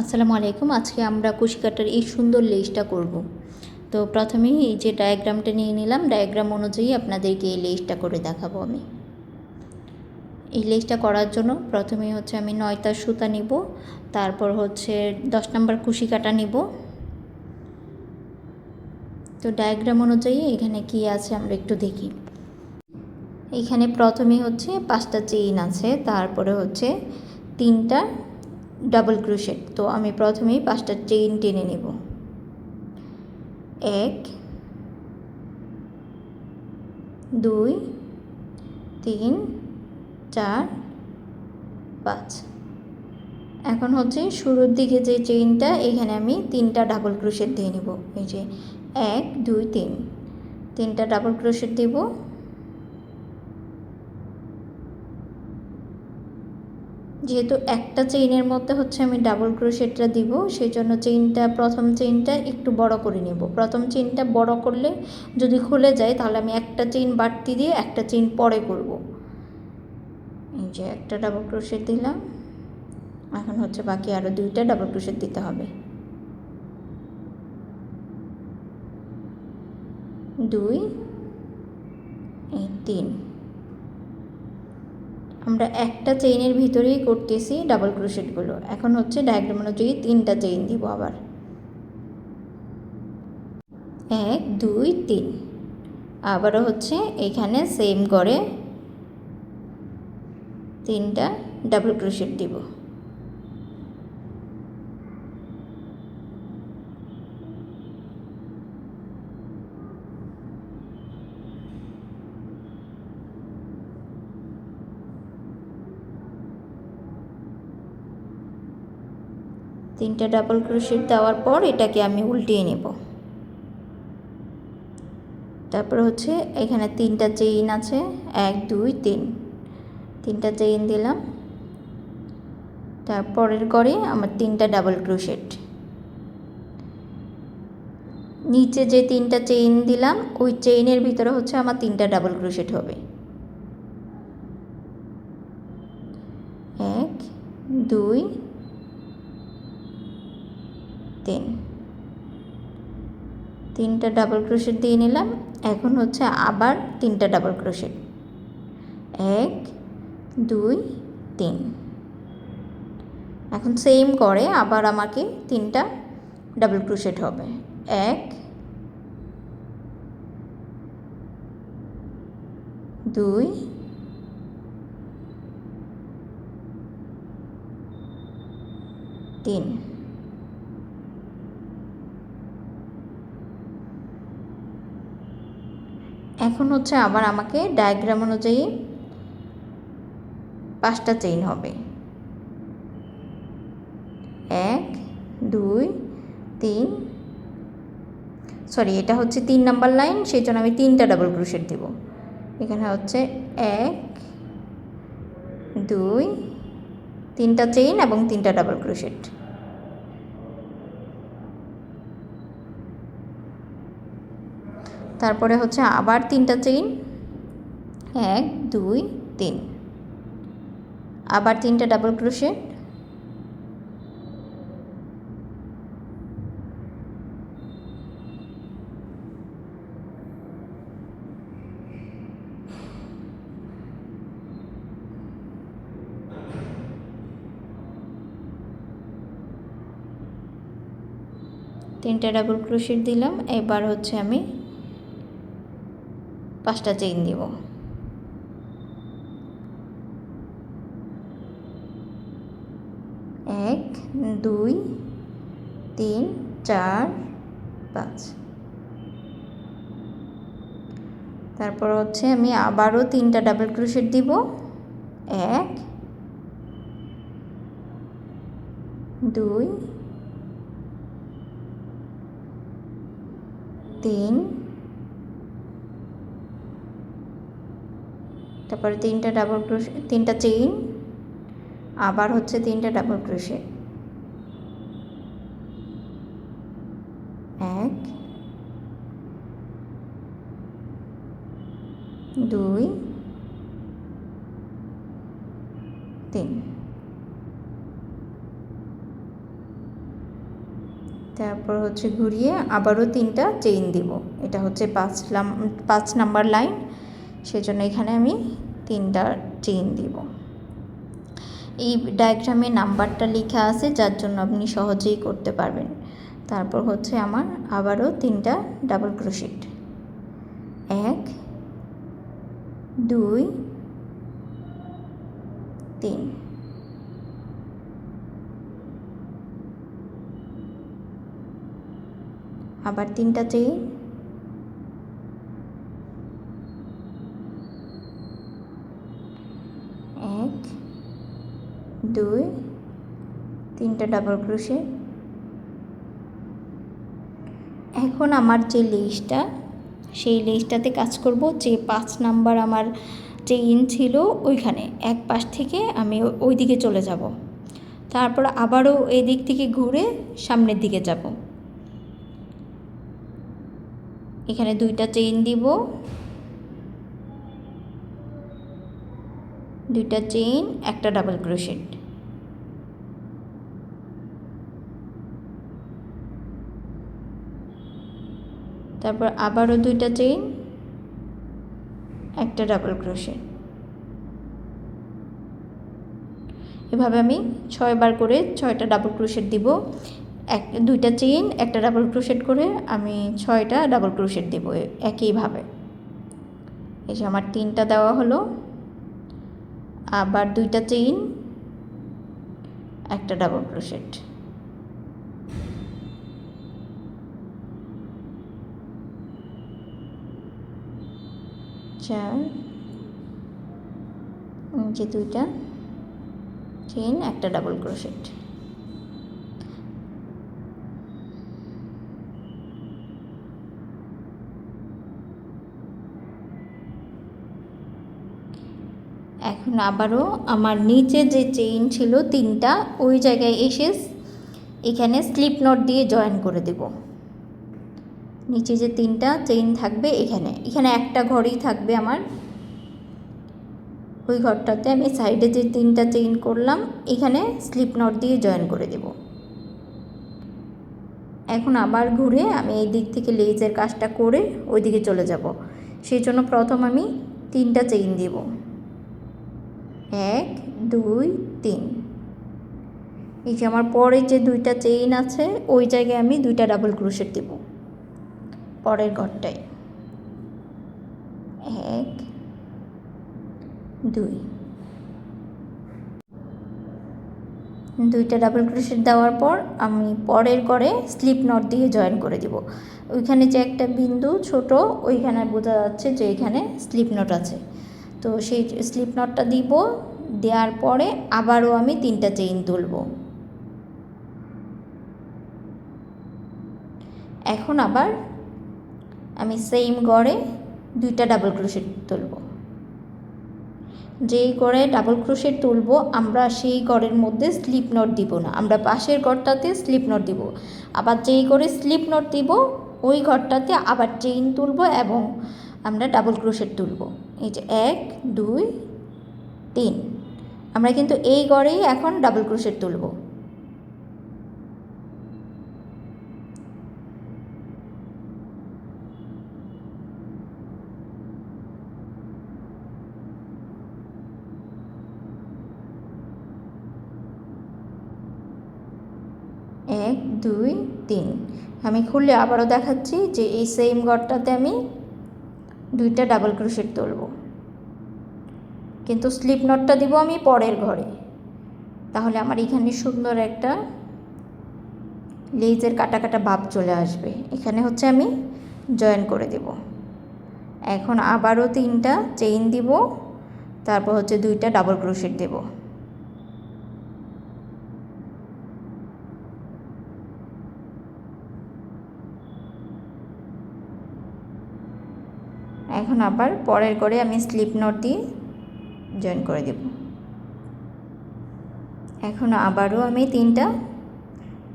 আসসালামু আলাইকুম। আজকে আমরা কুশি কাটার এই সুন্দর লেসটা করব। তো প্রথমেই এই যে ডায়াগ্রামটা নিয়ে নিলাম ডায়াগ্রাম অনুযায়ী আপনাদেরকে এই লেসটা করে দেখাবো আমি। এই লেসটা করার জন্য প্রথমে হচ্ছে আমি নয়টা সুতা নিব, তারপর হচ্ছে দশ নম্বর কুশি কাটা নিব। তো ডায়াগ্রাম অনুযায়ী এখানে কি আছে আমরা একটু দেখি। এখানে প্রথমে হচ্ছে পাঁচটা চেইন আছে, তারপরে হচ্ছে তিনটা ডাবল ক্রোশেট। তো আমি প্রথমেই পাঁচটা চেইন টেনে নেব। এক, দুই, তিন, চার, পাঁচ। এখন হচ্ছে শুরুর দিকে যে চেইনটা, এখানে আমি তিনটা ডাবল ক্রোশেট দিয়ে নেব। এই যে এক, দুই, তিন। তিনটা ডাবল ক্রোশেট দেব। যেহেতু একটা চেইনের মধ্যে হচ্ছে আমি ডাবল ক্রোশেটটা দিব সেই জন্য চেইনটা, প্রথম চেইনটা একটু বড় করে নেব। প্রথম চেইনটা বড় করলে যদি খুলে যায়, তাহলে আমি একটা চেইন বাড়তি দিয়ে একটা চেইন পরে করব। এই যে একটা ডাবল ক্রোশেট দিলাম। এখন হচ্ছে বাকি আরও দুইটা ডাবল ক্রোশেট দিতে হবে। দুই তিন। আমরা একটা চেইনের ভিতরেই করতেছি ডাবল ক্রোশেটগুলো এখন হচ্ছে ডায়াগ্রাম অনুযায়ী তিনটা চেইন দিব আবার। এক, দুই, তিন। আবারও হচ্ছে এখানে সেম করে তিনটা ডাবল ক্রোশেট দিব। তিনটা ডাবল ক্রোশেট দেওয়ার পর এটাকে আমি উল্টিয়ে নেব। তারপর হচ্ছে এখানে তিনটা চেইন আছে, এক, দুই, তিন। তিনটা চেইন দিলাম। তারপরের করে আমার তিনটা ডাবল ক্রোশেট নিচে যে তিনটা চেইন দিলাম, ওই চেইনের ভিতরে হচ্ছে আমার তিনটা ডাবল ক্রোশেট হবে। এক, দুই তিন। তিনটা ডাবল ক্রোশেট দিয়ে নিলাম, এখন হচ্ছে আবার তিনটা ডাবল ক্রোশেট এক, দুই, তিন। এখন সেম করে আবার আমাকে তিনটা ডাবল ক্রোশেট হবে। এক, দুই, তিন। এখন হচ্ছে আবার আমাকে ডায়াগ্রাম অনুযায়ী পাঁচটা চেইন হবে। এক, দুই, তিন সরি এটা হচ্ছে তিন নাম্বার লাইন সেই জন্য আমি তিনটা ডাবল ক্রোশেট দেব। এখানে হচ্ছে এক, দুই, তিনটা চেইন এবং তিনটা ডাবল ক্রোশেট তারপরে হচ্ছে আবার তিনটা চেইন এক, দুই, তিন। আবার তিনটা ডাবল ক্রোশেট তিনটা ডাবল ক্রোশেট দিলাম। এবার হচ্ছে আমি পাঁচটা চেইন দিব। এক, দুই, তিন, চার, পাঁচ। তারপর হচ্ছে আমি আবারও তিনটা ডাবল ক্রোশেট দিব। এক, দুই, তিন তারপরে তিনটা ডাবল ক্রোশ তিনটা চেইন আবার হচ্ছে তিনটা ডাবল ক্রোশে এক, দুই, তিন। তারপর হচ্ছে ঘুরিয়ে আবারও তিনটা চেইন দিব। এটা হচ্ছে পাঁচ পাঁচ নাম্বার লাইন সেজন্য এখানে আমি তিনটা চেইন দিব। এই ডায়াগ্রামে নাম্বারটা লেখা আছে, যার জন্য আপনি সহজেই করতে পারবেন। তারপর হচ্ছে আমার আবারও তিনটা ডাবল ক্রোশেট এক, দুই, তিন। আবার তিনটা চেইন এক দুই, তিনটা ডাবল ক্রোশে এখন আমার যে লেসটা সেই লেসটাতে কাজ করব যে পাঁচ নাম্বার আমার চেইন ছিল ওইখানে, এক পাশ থেকে আমি ওই দিকে চলে যাব। তারপর আবারও এই দিক থেকে ঘুরে সামনের দিকে যাব। এখানে দুইটা চেইন দিব। দুইটা চেইন একটা ডাবল ক্রোশেট তারপর আবারও দুইটা চেইন একটা ডাবল ক্রোশেট এভাবে আমি ছয়বার করে ছয়টা ডাবল ক্রোশেট দিব। এক, দুইটা চেইন একটা ডাবল ক্রোশেট করে আমি ছয়টা ডাবল ক্রোশেট দেবো একইভাবে। এই যে আমার তিনটা দেওয়া হলো। আবার দুইটা চেইন একটা ডাবল ক্রোশেট চার যে দুইটা। চেইন একটা ডাবল ক্রোশেট এখন আবারও আমার নিচে যে চেইন ছিল তিনটা, ওই জায়গায় এসে এখানে স্লিপ নট দিয়ে জয়েন করে দেব। নিচে যে তিনটা চেইন থাকবে এখানে। এখানে একটা ঘরই থাকবে আমার। ওই ঘরটাতে আমি সাইডে যে তিনটা চেইন করলাম, এখানে স্লিপ নট দিয়ে জয়েন করে দেব। এখন আবার ঘুরে আমি এই দিক থেকে লেজের কাজটা করে ওই দিকে চলে যাব। সেই জন্য প্রথম আমি তিনটা চেইন দেব। এক, দুই, তিন। এই যে আমার পরে যে দুইটা চেইন আছে, ওই জায়গায় আমি দুইটা ডাবল ক্রোশেট দেব। পরের ঘরটায় এক, দুই। দুইটা ডাবল ক্রোশেট দেওয়ার পর আমি পরের করে স্লিপ নট দিয়ে জয়েন করে দিব। ওইখানে যে একটা বিন্দু ছোট, ওইখানে বোঝা যাচ্ছে যে এখানে স্লিপ নট আছে। তো সেই স্লিপ নটটা দিব, দেওয়ার পরে আবারও আমি তিনটা চেইন তুলব। এখন আবার আমি সেম গড়ে দুইটা ডাবল ক্রোশেট তুলব। যেই গড়ে ডাবল ক্রোশেট তুলব, আমরা সেই গড়ের মধ্যে স্লিপ নট দিব না। আমরা পাশের ঘরটাতে স্লিপ নট দিব। আবার যেই গড়ে স্লিপ নট দিব, ওই ঘরটাতে আবার চেইন তুলব এবং আমরা ডাবল ক্রোশেট তুলব। এই যে এক, দুই, তিন। আমরা কিন্তু এই গড়েই এখন ডাবল ক্রোশেট তুলব। এক, দুই, তিন। আমি খুললে আবারও দেখাচ্ছি যে এই সেম ঘরটাতে আমি দুইটা ডাবল ক্রোশেট তুলব। কিন্তু স্লিপ নটটা দিব আমি পরের ঘরে। তাহলে আমার এখানে সুন্দর একটা লেজের কাটা কাটা ভাব চলে আসবে। এখানে হচ্ছে আমি জয়েন করে দেব। এখন আবারও তিনটা চেইন দিব। তারপর হচ্ছে দুইটা ডাবল ক্রোশেট দেবো। এখন আবার পরের করে আমি স্লিপ নট জয়েন করে দেব। এখন আবারও আমি তিনটা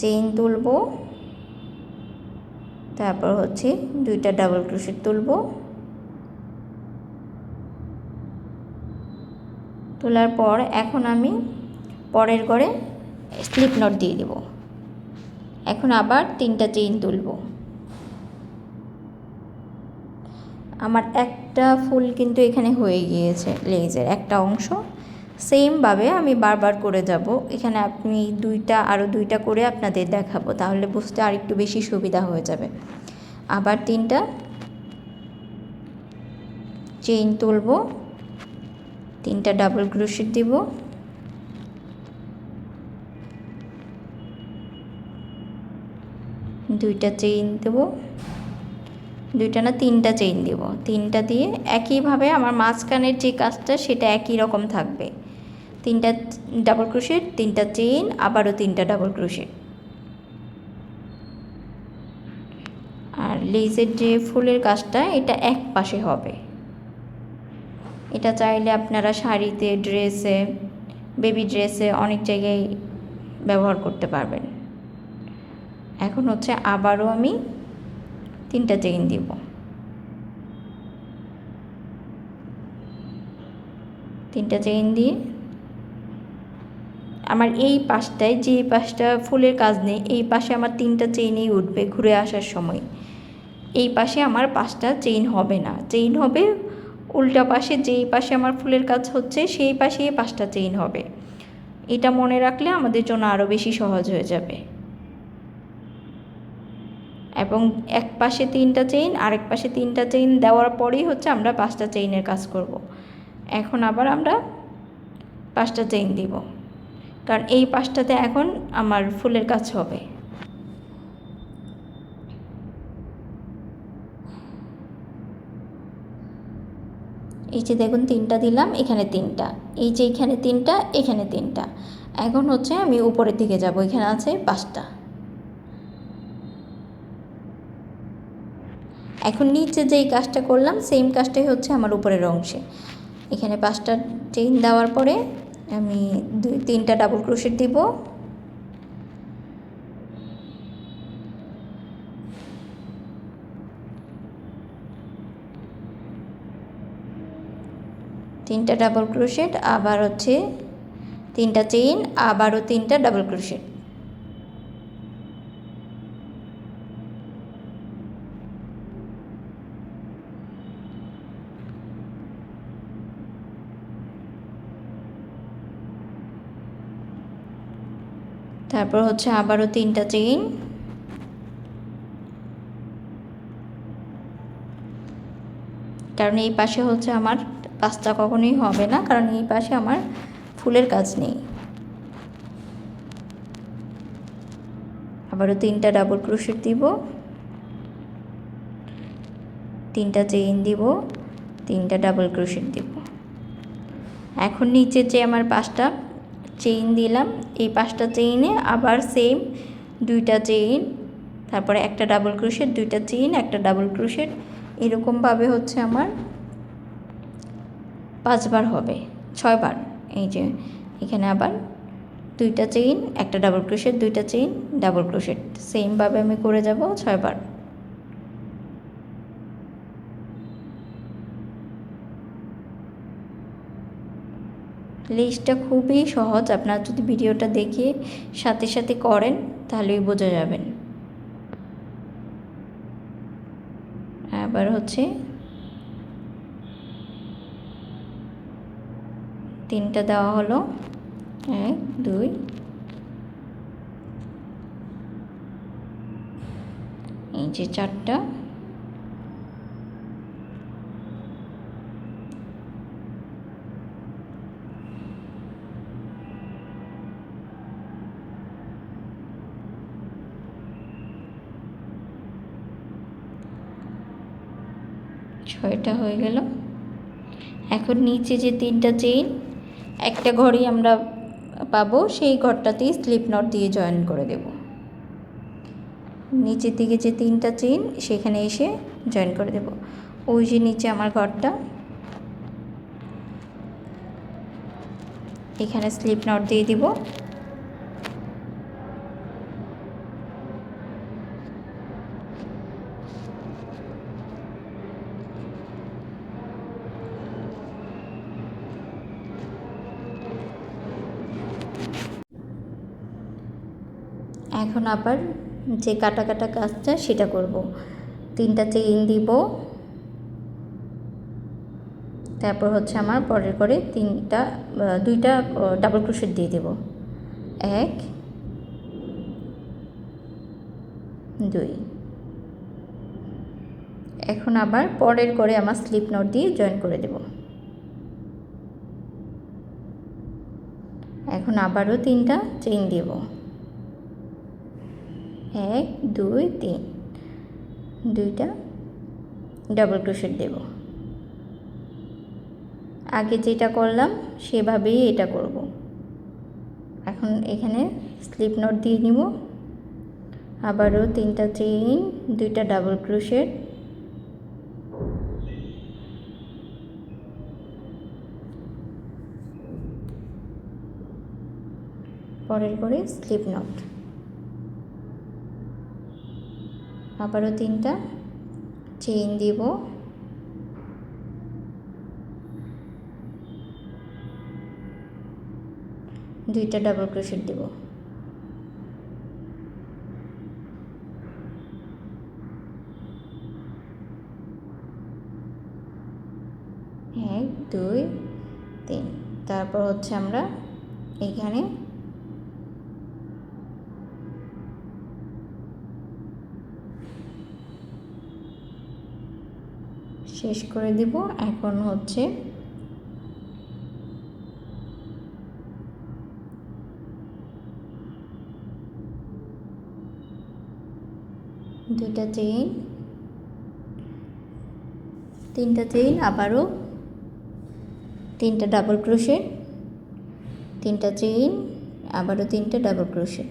চেইন তুলব। তারপর হচ্ছে দুইটা ডাবল ক্রোশেট তুলব। তোলার পর এখন আমি পরের করে স্লিপ নট দিয়ে দেব। এখন আবার তিনটা চেইন তুলব। আমার একটা ফুল কিন্তু এখানে হয়ে গিয়েছে লেজের একটা অংশ। সেমভাবে আমি বারবার করে যাব। এখানে আপনি দুইটা আরও দুইটা করে আপনাদের দেখাবো, তাহলে বুঝতে আর একটু বেশি সুবিধা হয়ে যাবে। আবার তিনটা। চেইন তুলব। তিনটা ডাবল ক্রোশেট দিব। দুইটা চেইন দেব। দুইটা না তিনটা চেইন দেব। তিনটা দিয়ে একইভাবে আমার মাঝখানের যে কাজটা সেটা একই রকম থাকবে। তিনটা ডাবল ক্রোশেট তিনটা চেইন আবারও তিনটা ডাবল ক্রোশেট আর লেজের যে ফুলের কাজটা, এটা এক পাশে হবে। এটা চাইলে আপনারা শাড়িতে ড্রেসে বেবি ড্রেসে অনেক জায়গায় ব্যবহার করতে পারবেন। এখন হচ্ছে আবারও আমি তিনটা চেইন দিব। তিনটা চেইন দিয়ে আমার এই পাশটায় যে পাশটা ফুলের কাজ নেই, এই পাশে আমার তিনটা চেইনেই উঠবে ঘুরে আসার সময়। এই পাশে আমার পাঁচটা চেইন হবে না। চেইন হবে উল্টা পাশে যেই পাশে আমার ফুলের কাজ হচ্ছে, সেই পাশেই পাঁচটা চেইন হবে। এটা মনে রাখলে আমাদের জন্য আরও বেশি সহজ হয়ে যাবে। এবং এক পাশে তিনটা চেইন আরেক পাশে তিনটা চেইন দেওয়ার পরেই হচ্ছে আমরা পাঁচটা চেইনের কাজ করব। এখন আবার আমরা পাঁচটা চেইন দিব। কারণ এই পাঁচটাতে এখন আমার ফুলের কাজ হবে। এই যে দেখুন, তিনটা দিলাম, এখানে তিনটা। এই যে এখানে তিনটা এখানে তিনটা। এখন হচ্ছে আমি উপরের দিকে যাব, এখানে আছে পাঁচটা। এখন নিচে যেই কাজটা করলাম সেম কাজটাই হচ্ছে আমার উপরের অংশে। এখানে পাঁচটা চেইন দেওয়ার পরে আমি দুই, তিনটা ডাবল ক্রোশেট দিব। তিনটা ডাবল ক্রোশেট আবার হচ্ছে তিনটা চেইন আবারও তিনটা ডাবল ক্রোশেট তারপর হচ্ছে আবারও তিনটা চেইন কারণ এই পাশে হচ্ছে আমার পাঁচটা কখনোই হবে না, কারণ এই পাশে আমার ফুলের কাজ নেই। আবারও তিনটা ডাবল ক্রোশেট দিব। তিনটা চেইন দিব, তিনটা ডাবল ক্রোশেট দিব। এখন নিচে যে আমার পাঁচটা চেইন দিলাম। এই পাঁচটা চেইনে আবার সেম দুইটা চেইন তারপরে একটা ডাবল ক্রোশেট দুইটা চেইন একটা ডাবল ক্রোশেট এরকমভাবে হচ্ছে আমার পাঁচবার হবে, ছয়বার। এই যে, এখানে আবার দুইটা চেইন একটা ডাবল ক্রোশেট দুইটা চেইন ডাবল ক্রোশেট সেমভাবে আমি করে যাব ছয়বার। লিস্টটা খুবই সহজ। আপনারা যদি ভিডিওটা দেখে সাথে সাথে করেন, তাহলেই বোঝা যাবেন আবার হচ্ছে তিনটা দেওয়া হলো। এক, দুই, এই যে চারটা। ছয়টা হয়ে গেল। এখন নিচে যে তিনটা চেইন একটা ঘরই আমরা পাবো, সেই ঘরটাতেই স্লিপ নট দিয়ে জয়েন করে দেব। নিচের দিকে যে তিনটা চেইন সেখানে এসে জয়েন করে দেব। ওই যে নিচে আমার ঘরটা। এখানে স্লিপ নট দিয়ে দিব। এখন আবার যে কাটা কাটা কাজটা সেটা করব। তিনটা চেইন দিব। তারপর হচ্ছে আমার পরের করে তিনটা দুইটা ডাবল ক্রোশেট দিয়ে দেব। এক, দুই। এখন আবার পরের করে আমার স্লিপ নোট দিয়ে জয়েন করে দেব। এখন আবারও তিনটা চেইন দেব। এক, দুই, তিন। দুইটা ডাবল ক্রোশেট দেব। আগে যেটা করলাম, সেভাবেই এটা করব। এখন এখানে স্লিপ নোট দিয়ে নিব। আবারও তিনটা চেইন দুইটা ডাবল ক্রোশেট পরের করে স্লিপ নট আবারও তিনটা। চেইন দিব। দুইটা ডাবল ক্রোশেট দিব। এক, দুই, তিন। তারপর হচ্ছে আমরা এইখানে শেষ করে দিব। এখন হচ্ছে দুইটা চেইন, তিনটা চেইন, আবারও তিনটা ডাবল ক্রোশেট তিনটা চেইন, আবারও তিনটা ডাবল ক্রোশেট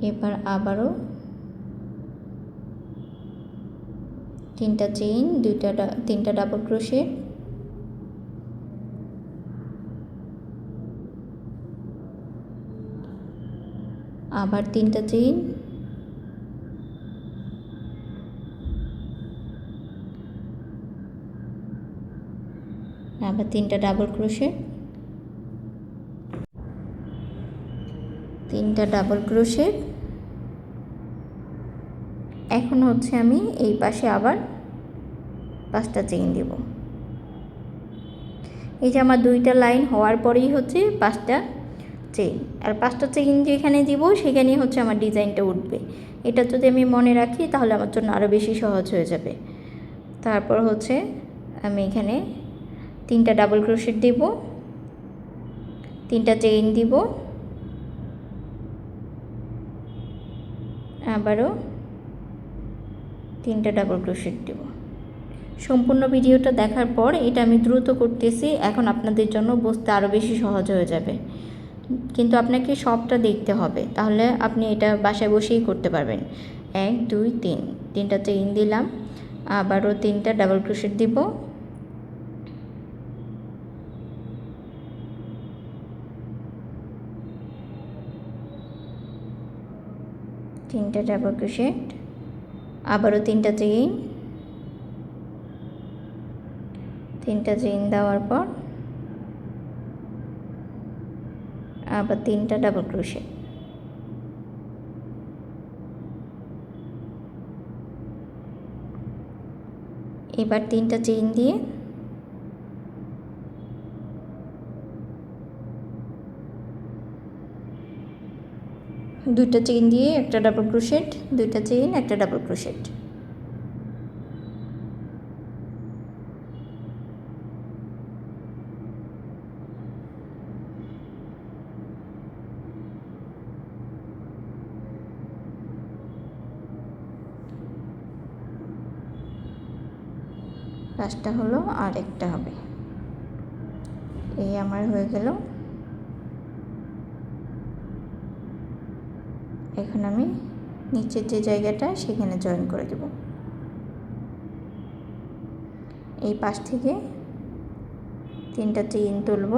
এবার আবারও তিনটা চেইন দুইটা তিনটা ডাবল ক্রোশেট আবার তিনটা চেইন আবার তিনটা ডাবল ক্রোশেট তিনটা ডাবল ক্রোশেট এখন হচ্ছে আমি এই পাশে আবার পাঁচটা চেইন দেব। এই যে আমার দুইটা লাইন হওয়ার পরেই হচ্ছে পাঁচটা চেইন আর পাঁচটা চেইন যেখানে দিব সেখানেই হচ্ছে আমার ডিজাইনটা উঠবে। এটা যদি আমি মনে রাখি, তাহলে আমার জন্য আরও বেশি সহজ হয়ে যাবে। তারপর হচ্ছে আমি এখানে তিনটা ডাবল ক্রোশেট দিব। তিনটা চেইন দিব। আবারও তিনটা ডাবল ক্রোশেট দেব। সম্পূর্ণ ভিডিওটা দেখার পর এটা আমি দ্রুত করতেছি, এখন আপনাদের জন্য বুঝতে আরও বেশি সহজ হয়ে যাবে। কিন্তু আপনাকে সবটা দেখতে হবে, তাহলে আপনি এটা বাসায় বসেই করতে পারবেন। এক, দুই, তিন, তিনটা চেইন দিলাম, আবারও তিনটা ডাবল ক্রোশেট দিব। তিনটা ডাবল ক্রোশেট আবারও তিনটা চেইন তিনটা চেইন দেওয়ার পর আবার তিনটা ডাবল ক্রোশেট এবার তিনটা চেইন দিয়ে দুইটা চেইন দিয়ে একটা ডাবল ক্রোশেট দুইটা চেইন একটা ডাবল ক্রোশেট পাঁচটা হলো আর একটা হবে। এই আমার হয়ে গেল। এখন আমি নিচের যে জায়গাটা, সেখানে জয়েন করে দেব। এই পাশ থেকে তিনটা চেইন তুলব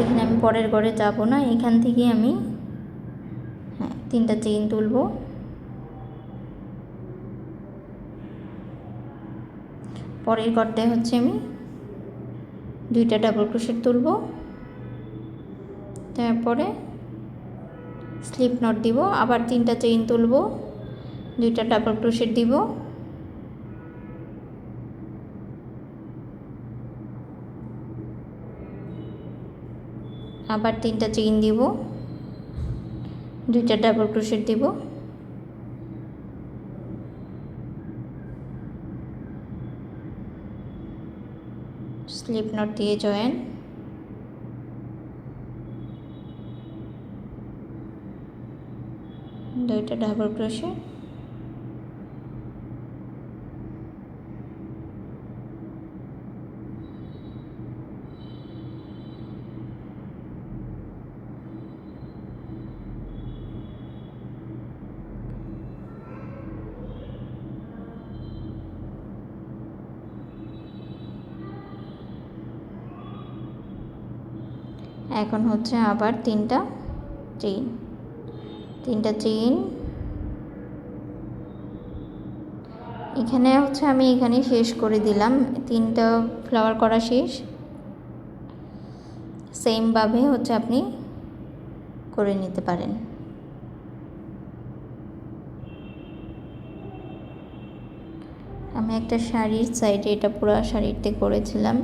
এখানে আমি পরের ঘরে যাব না, এখান থেকে আমি হ্যাঁ তিনটা চেইন তুলব। পরের ঘরটায় হচ্ছে আমি দুইটা ডাবল ক্রোশেট তুলব। তারপরে স্লিপ নট দিব, আবার তিনটা চেইন তুলব, দুইটা ডাবল ক্রোশেট দিব। আবার তিনটা চেইন দিব। দুইটা ডাবল ক্রোশেট দিব। স্লিপ নট দিয়ে জয়েন দুইটা ডাবল ক্রোশেট এখন হচ্ছে আবার তিনটা চেইন তিনটা চেইন এখানে হচ্ছে আমি এখানে শেষ করে দিলাম, তিনটা ফ্লাওয়ার করা শেষ। সেমভাবে হচ্ছে আপনি করে নিতে পারেন। আমি একটা শাড়ির সাইডে এটা পুরো শাড়িতে করেছিলাম।